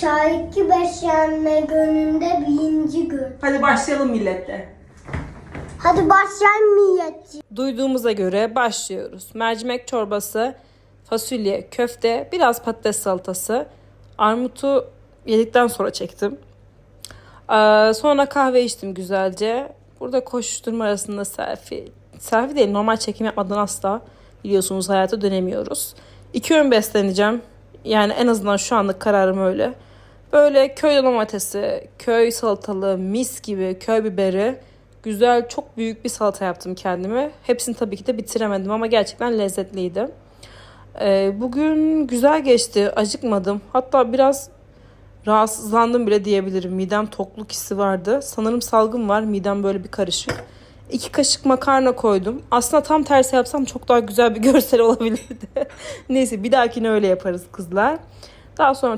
Şahitli beslenme gününde birinci gün. Hadi başlayalım milletle. Hadi başlayalım milletçi. Duyduğumuza göre başlıyoruz. Mercimek çorbası, fasulye, köfte, biraz patates salatası. Armutu yedikten sonra çektim. Ee, sonra kahve içtim güzelce. Burada koşuşturma arasında selfie. Selfie değil normal çekim yapmadan asla biliyorsunuz hayata dönemiyoruz. İki öğün besleneceğim. Yani en azından şu anlık kararım öyle. Böyle köy domatesi, köy salatalığı, mis gibi köy biberi. Güzel, çok büyük bir salata yaptım kendime. Hepsini tabii ki de bitiremedim ama gerçekten lezzetliydi. Ee, bugün güzel geçti, acıkmadım. Hatta biraz rahatsızlandım bile diyebilirim. Midem tokluk hissi vardı. Sanırım salgın var, midem böyle bir karışık. İki kaşık makarna koydum. Aslında tam tersi yapsam çok daha güzel bir görsel olabilirdi. Neyse bir dahakine öyle yaparız kızlar. Daha sonra